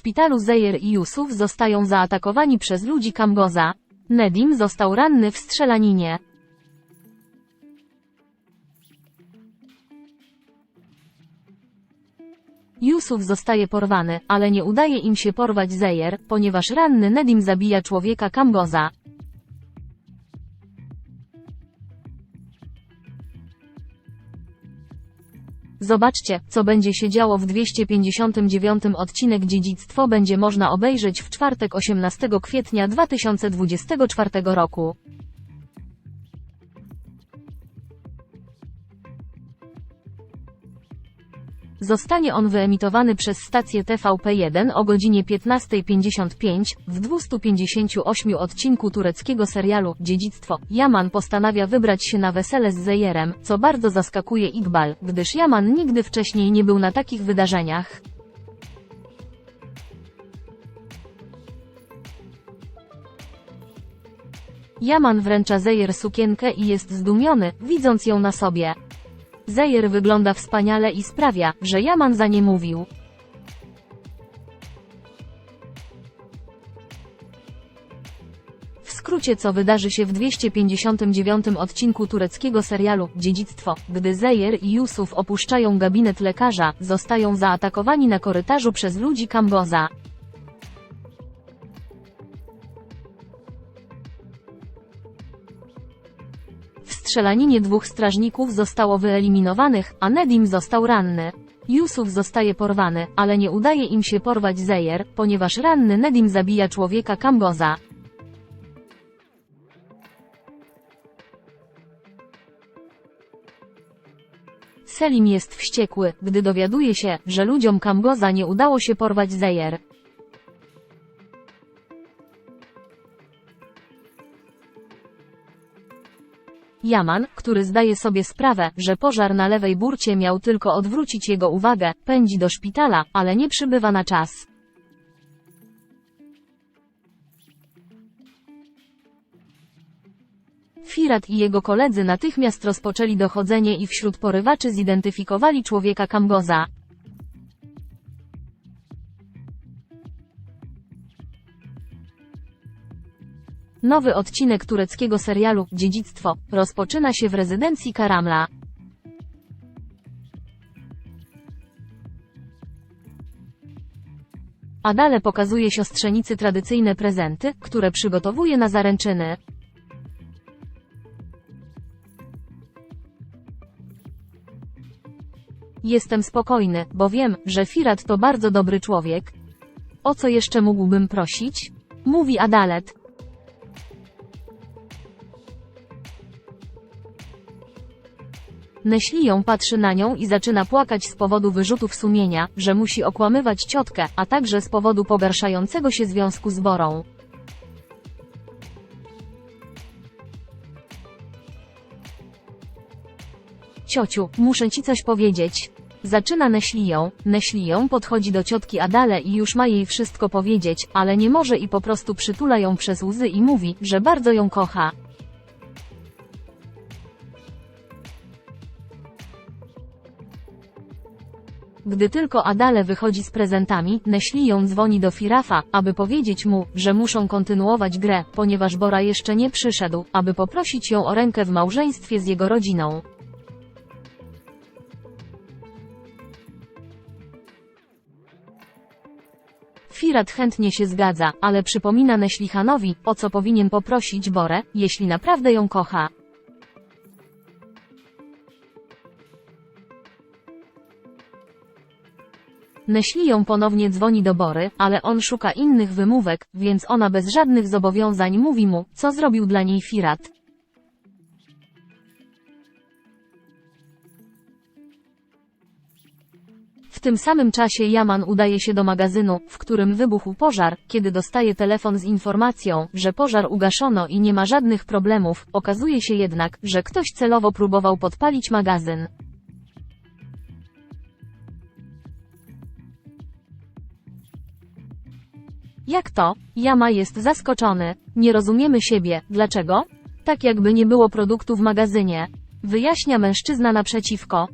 szpitalu Zejer i Yusuf zostają zaatakowani przez ludzi Kamgoza. Nedim został ranny w strzelaninie. Yusuf zostaje porwany, ale nie udaje im się porwać Zejer, ponieważ ranny Nedim zabija człowieka Kamgoza. Zobaczcie, co będzie się działo w 259 odcinek Dziedzictwo będzie można obejrzeć w czwartek 18 kwietnia 2024 roku. Zostanie on wyemitowany przez stację TVP1 o godzinie 15.55. W 258 odcinku tureckiego serialu Dziedzictwo Yaman postanawia wybrać się na wesele z Zejerem, co bardzo zaskakuje Iqbal, gdyż Yaman nigdy wcześniej nie był na takich wydarzeniach. Yaman wręcza Zejer sukienkę i jest zdumiony, widząc ją na sobie. Zejer wygląda wspaniale i sprawia, że Yaman za nie mówił. W skrócie co wydarzy się w 259 odcinku tureckiego serialu Dziedzictwo, gdy Zejer i Yusuf opuszczają gabinet lekarza, zostają zaatakowani na korytarzu przez ludzi Kamboza. Strzelaninie dwóch strażników zostało wyeliminowanych, a Nedim został ranny. Yusuf zostaje porwany, ale nie udaje im się porwać Zejer, ponieważ ranny Nedim zabija człowieka Kamboza. Selim jest wściekły, gdy dowiaduje się, że ludziom Kamboza nie udało się porwać Zejer. Yaman, który zdaje sobie sprawę, że pożar na lewej burcie miał tylko odwrócić jego uwagę, pędzi do szpitala, ale nie przybywa na czas. Firat i jego koledzy natychmiast rozpoczęli dochodzenie i wśród porywaczy zidentyfikowali człowieka Kamboza. Nowy odcinek tureckiego serialu Dziedzictwo rozpoczyna się w rezydencji Karamla. Adale pokazuje siostrzenicy tradycyjne prezenty, które przygotowuje na zaręczyny. Jestem spokojny, bo wiem, że Firat to bardzo dobry człowiek. O co jeszcze mógłbym prosić? Mówi Adalet. Neśliją patrzy na nią i zaczyna płakać z powodu wyrzutów sumienia, że musi okłamywać ciotkę, a także z powodu pogarszającego się związku z Borą. Ciociu, muszę ci coś powiedzieć. Zaczyna Neśliją, Neśliją podchodzi do ciotki Adale i już ma jej wszystko powiedzieć, ale nie może i po prostu przytula ją przez łzy i mówi, że bardzo ją kocha. Gdy tylko Adale wychodzi z prezentami, Neśliją dzwoni do Firafa, aby powiedzieć mu, że muszą kontynuować grę, ponieważ Bora jeszcze nie przyszedł, aby poprosić ją o rękę w małżeństwie z jego rodziną. Firat chętnie się zgadza, ale przypomina Neślihanowi, o co powinien poprosić Borę, jeśli naprawdę ją kocha. Neśliją ponownie dzwoni do Bory, ale on szuka innych wymówek, więc ona bez żadnych zobowiązań mówi mu, co zrobił dla niej Firat. W tym samym czasie Yaman udaje się do magazynu, w którym wybuchł pożar, kiedy dostaje telefon z informacją, że pożar ugaszono i nie ma żadnych problemów, okazuje się jednak, że ktoś celowo próbował podpalić magazyn. Jak to? Yama jest zaskoczony. Nie rozumiemy siebie. Dlaczego? Tak jakby nie było produktu w magazynie. Wyjaśnia mężczyzna naprzeciwko.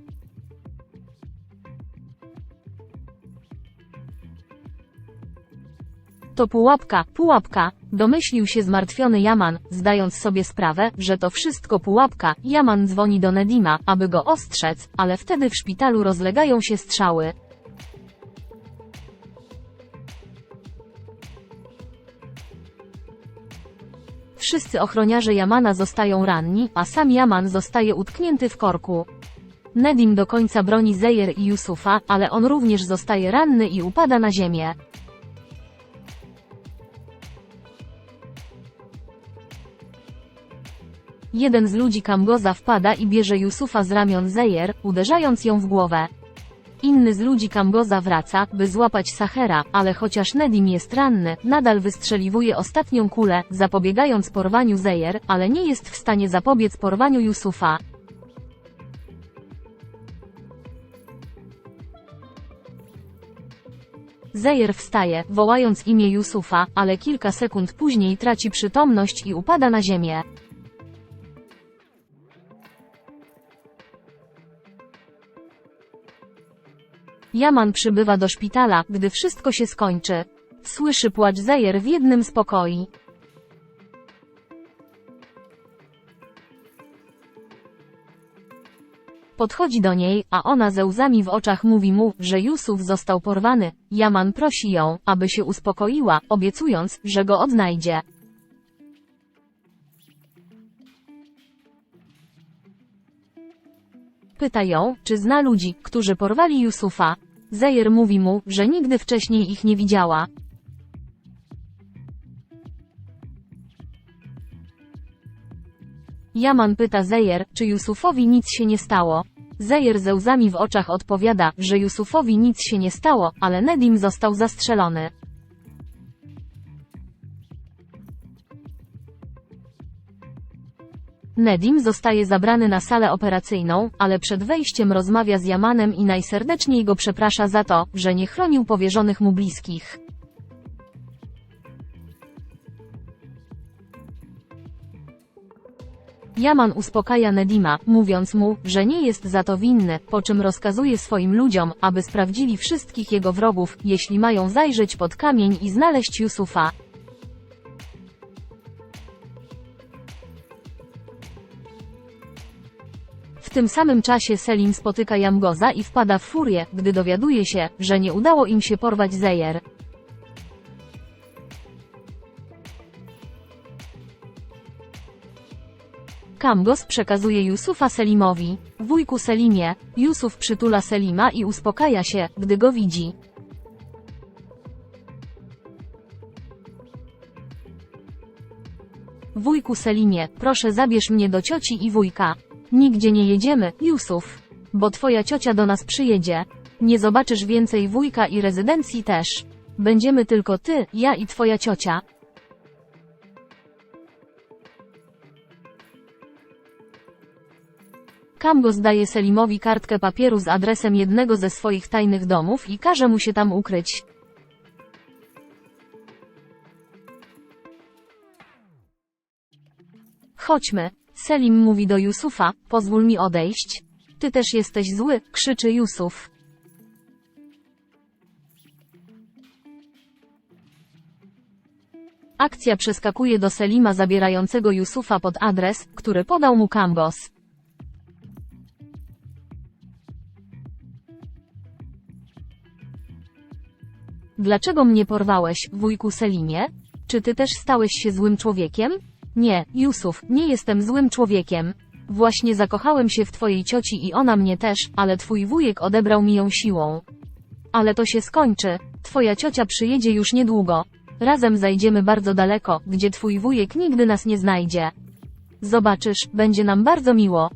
To pułapka, pułapka, domyślił się zmartwiony Jaman, zdając sobie sprawę, że to wszystko pułapka. Jaman dzwoni do Nedima, aby go ostrzec, ale wtedy w szpitalu rozlegają się strzały. Wszyscy ochroniarze Jamana zostają ranni, a sam Jaman zostaje utknięty w korku. Nedim do końca broni Zejer i Yusufa, ale on również zostaje ranny i upada na ziemię. Jeden z ludzi Kamgoza wpada i bierze Yusufa z ramion Zejer, uderzając ją w głowę. Inny z ludzi Kamgoza wraca, by złapać Sachera, ale chociaż Nedim jest ranny, nadal wystrzeliwuje ostatnią kulę, zapobiegając porwaniu Zejer, ale nie jest w stanie zapobiec porwaniu Yusufa. Zejer wstaje, wołając imię Yusufa, ale kilka sekund później traci przytomność i upada na ziemię. Jaman przybywa do szpitala, gdy wszystko się skończy. Słyszy płacz Zejer w jednym z pokoi. Podchodzi do niej, a ona ze łzami w oczach mówi mu, że Jusuf został porwany. Jaman prosi ją, aby się uspokoiła, obiecując, że go odnajdzie. Pyta ją, czy zna ludzi, którzy porwali Yusufa. Zejer mówi mu, że nigdy wcześniej ich nie widziała. Jaman pyta Zejer, czy Yusufowi nic się nie stało. Zejer ze łzami w oczach odpowiada, że Yusufowi nic się nie stało, ale Nedim został zastrzelony. Nedim zostaje zabrany na salę operacyjną, ale przed wejściem rozmawia z Jamanem i najserdeczniej go przeprasza za to, że nie chronił powierzonych mu bliskich. Jaman uspokaja Nedima, mówiąc mu, że nie jest za to winny, po czym rozkazuje swoim ludziom, aby sprawdzili wszystkich jego wrogów, jeśli mają zajrzeć pod kamień i znaleźć Yusufa. Tym samym czasie Selim spotyka Jamgoza i wpada w furię, gdy dowiaduje się, że nie udało im się porwać Zejer. Kamgos przekazuje Yusufa Selimowi. Wujku Selimie, Yusuf przytula Selima i uspokaja się, gdy go widzi. Wujku Selimie, proszę zabierz mnie do cioci i wujka. Nigdzie nie jedziemy, Yusuf. Bo twoja ciocia do nas przyjedzie. Nie zobaczysz więcej wujka i rezydencji też. Będziemy tylko ty, ja i twoja ciocia. Kamgos daje Selimowi kartkę papieru z adresem jednego ze swoich tajnych domów i każe mu się tam ukryć. Chodźmy. Selim mówi do Yusufa, pozwól mi odejść. Ty też jesteś zły, krzyczy Yusuf. Akcja przeskakuje do Selima zabierającego Yusufa pod adres, który podał mu Kambos. Dlaczego mnie porwałeś, wujku Selimie? Czy ty też stałeś się złym człowiekiem? Nie, Yusuf, nie jestem złym człowiekiem. Właśnie zakochałem się w twojej cioci i ona mnie też, ale twój wujek odebrał mi ją siłą. Ale to się skończy. Twoja ciocia przyjedzie już niedługo. Razem zajdziemy bardzo daleko, gdzie twój wujek nigdy nas nie znajdzie. Zobaczysz, będzie nam bardzo miło.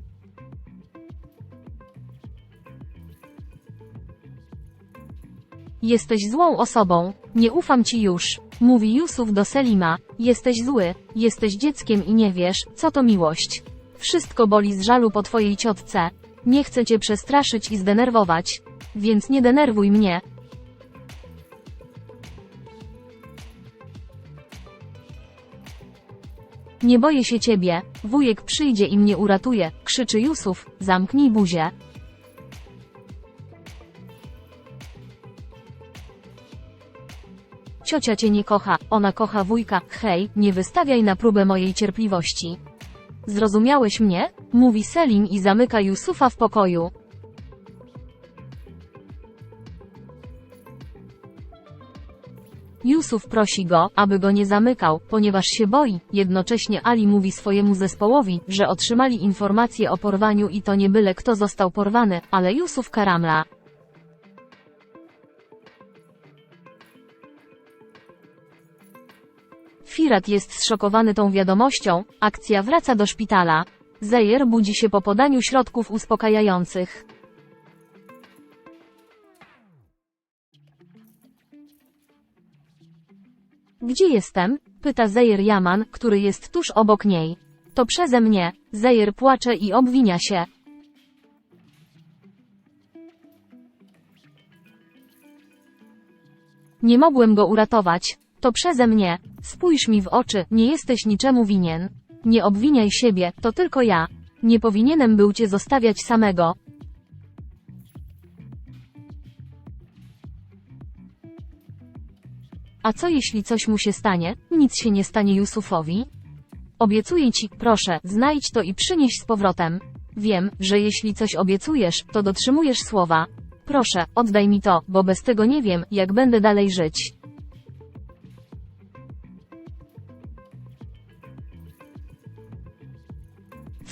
Jesteś złą osobą. Nie ufam ci już. Mówi Yusuf do Selima. Jesteś zły, jesteś dzieckiem i nie wiesz, co to miłość. Wszystko boli z żalu po twojej ciotce. Nie chcę cię przestraszyć i zdenerwować. Więc nie denerwuj mnie. Nie boję się ciebie. Wujek przyjdzie i mnie uratuje, krzyczy Yusuf. Zamknij buzię. Ciocia cię nie kocha, ona kocha wujka, hej, nie wystawiaj na próbę mojej cierpliwości. Zrozumiałeś mnie? Mówi Selim i zamyka Yusufa w pokoju. Yusuf prosi go, aby go nie zamykał, ponieważ się boi. Jednocześnie Ali mówi swojemu zespołowi, że otrzymali informację o porwaniu i to nie byle kto został porwany, ale Yusuf Karamla. Firat jest zszokowany tą wiadomością, akcja wraca do szpitala. Zejer budzi się po podaniu środków uspokajających. Gdzie jestem? Pyta Zejer Yaman, który jest tuż obok niej. To przeze mnie. Zejer płacze i obwinia się. Nie mogłem go uratować. To przeze mnie. Spójrz mi w oczy, nie jesteś niczemu winien. Nie obwiniaj siebie, to tylko ja. Nie powinienem był cię zostawiać samego. A co jeśli coś mu się stanie? Nic się nie stanie Yusufowi. Obiecuję ci, proszę, znajdź to i przynieś z powrotem. Wiem, że jeśli coś obiecujesz, to dotrzymujesz słowa. Proszę, oddaj mi to, bo bez tego nie wiem, jak będę dalej żyć.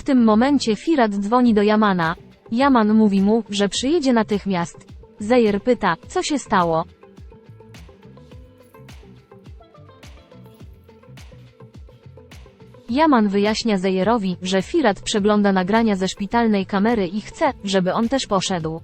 Tym momencie Firat dzwoni do Jamana. Jaman mówi mu, że przyjedzie natychmiast. Zejer pyta, co się stało. Jaman wyjaśnia Zejerowi, że Firat przegląda nagrania ze szpitalnej kamery i chce, żeby on też poszedł.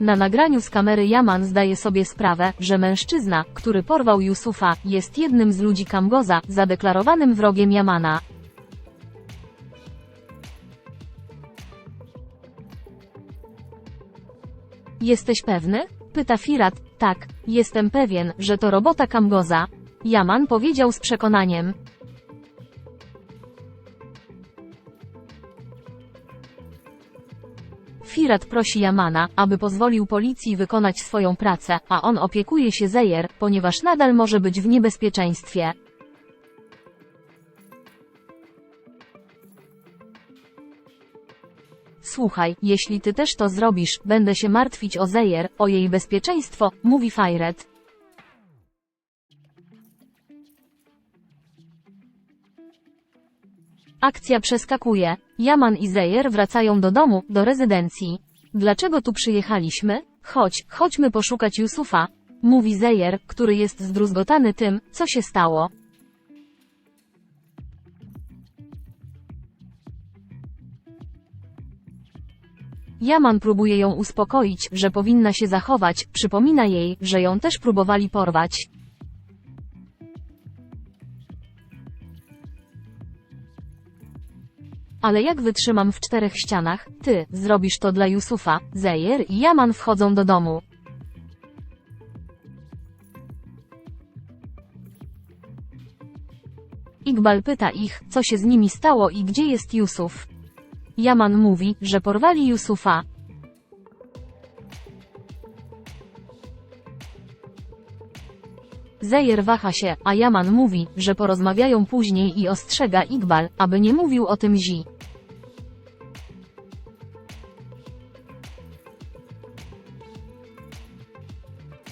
Na nagraniu z kamery Jaman zdaje sobie sprawę, że mężczyzna, który porwał Yusufa, jest jednym z ludzi Kamgoza, zadeklarowanym wrogiem Jamana. Jesteś pewny? Pyta Firat. Tak, jestem pewien, że to robota Kamgoza. Jaman powiedział z przekonaniem. Firat prosi Jamana, aby pozwolił policji wykonać swoją pracę, a on opiekuje się Zejer, ponieważ nadal może być w niebezpieczeństwie. Słuchaj, jeśli ty też to zrobisz, będę się martwić o Zejer, o jej bezpieczeństwo, mówi Fajret. Akcja przeskakuje. Jaman i Zejer wracają do domu, do rezydencji. Dlaczego tu przyjechaliśmy? Chodź, chodźmy poszukać Yusufa, mówi Zejer, który jest zdruzgotany tym, co się stało. Jaman próbuje ją uspokoić, że powinna się zachować, przypomina jej, że ją też próbowali porwać. Ale jak wytrzymam w czterech ścianach? Ty, zrobisz to dla Yusufa, Zejer i Jaman wchodzą do domu. Iqbal pyta ich, co się z nimi stało i gdzie jest Yusuf. Jaman mówi, że porwali Yusufa. Zejer waha się, a Jaman mówi, że porozmawiają później i ostrzega Iqbal, aby nie mówił o tym Zi.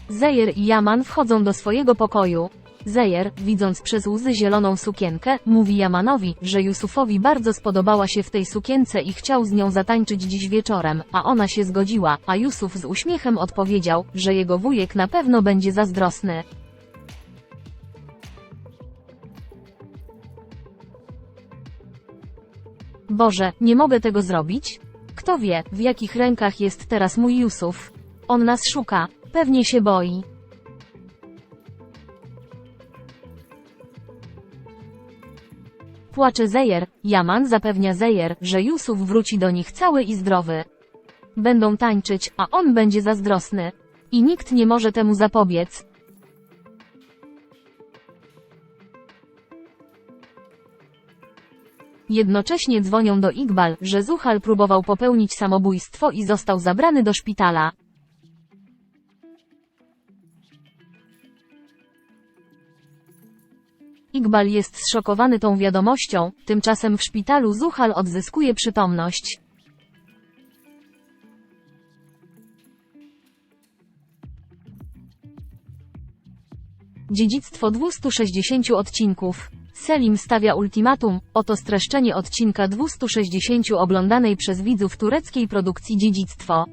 Zejer i Jaman wchodzą do swojego pokoju. Zejer, widząc przez łzy zieloną sukienkę, mówi Jamanowi, że Yusufowi bardzo spodobała się w tej sukience i chciał z nią zatańczyć dziś wieczorem, a ona się zgodziła, a Yusuf z uśmiechem odpowiedział, że jego wujek na pewno będzie zazdrosny. Boże, nie mogę tego zrobić? Kto wie, w jakich rękach jest teraz mój Yusuf? On nas szuka, pewnie się boi. Płacze Zejer, Jaman zapewnia Zejer, że Yusuf wróci do nich cały i zdrowy. Będą tańczyć, a on będzie zazdrosny. I nikt nie może temu zapobiec. Jednocześnie dzwonią do Iqbal, że Zuhal próbował popełnić samobójstwo i został zabrany do szpitala. Iqbal jest zszokowany tą wiadomością, tymczasem w szpitalu Zuhal odzyskuje przytomność. Dziedzictwo 260 odcinków. Selim stawia ultimatum, oto streszczenie odcinka 260 oglądanej przez widzów tureckiej produkcji Dziedzictwo.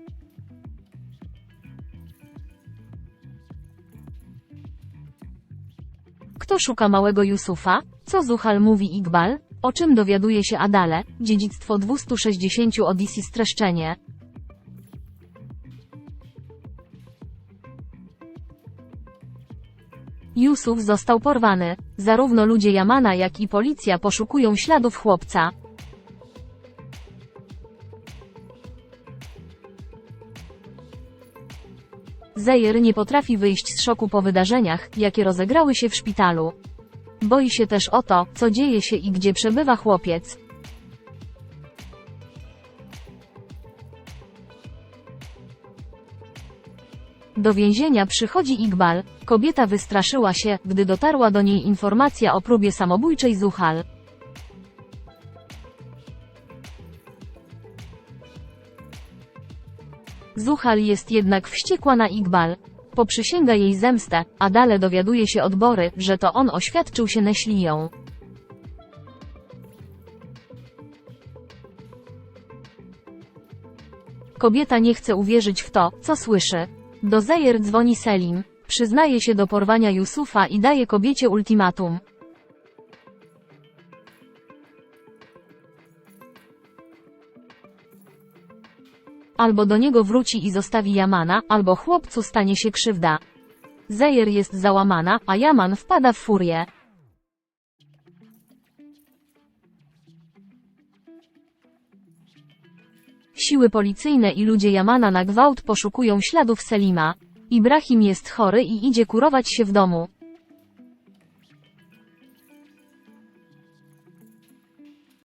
Kto szuka małego Yusufa? Co Zuhal mówi Iqbal? O czym dowiaduje się Adale? Dziedzictwo 260 Odyssey streszczenie. Yusuf został porwany. Zarówno ludzie Jamana jak i policja poszukują śladów chłopca. Zejer nie potrafi wyjść z szoku po wydarzeniach, jakie rozegrały się w szpitalu. Boi się też o to, co dzieje się i gdzie przebywa chłopiec. Do więzienia przychodzi Iqbal. Kobieta wystraszyła się, gdy dotarła do niej informacja o próbie samobójczej Zuhal. Zuhal jest jednak wściekła na Iqbal. Poprzysięga jej zemstę, a dalej dowiaduje się od Bory, że to on oświadczył się Neśliją. Kobieta nie chce uwierzyć w to, co słyszy. Do Zejer dzwoni Selim. Przyznaje się do porwania Yusufa i daje kobiecie ultimatum. Albo do niego wróci i zostawi Jamana, albo chłopcu stanie się krzywda. Zejer jest załamana, a Jaman wpada w furię. Siły policyjne i ludzie Jamana na gwałt poszukują śladów Selima. Ibrahim jest chory i idzie kurować się w domu.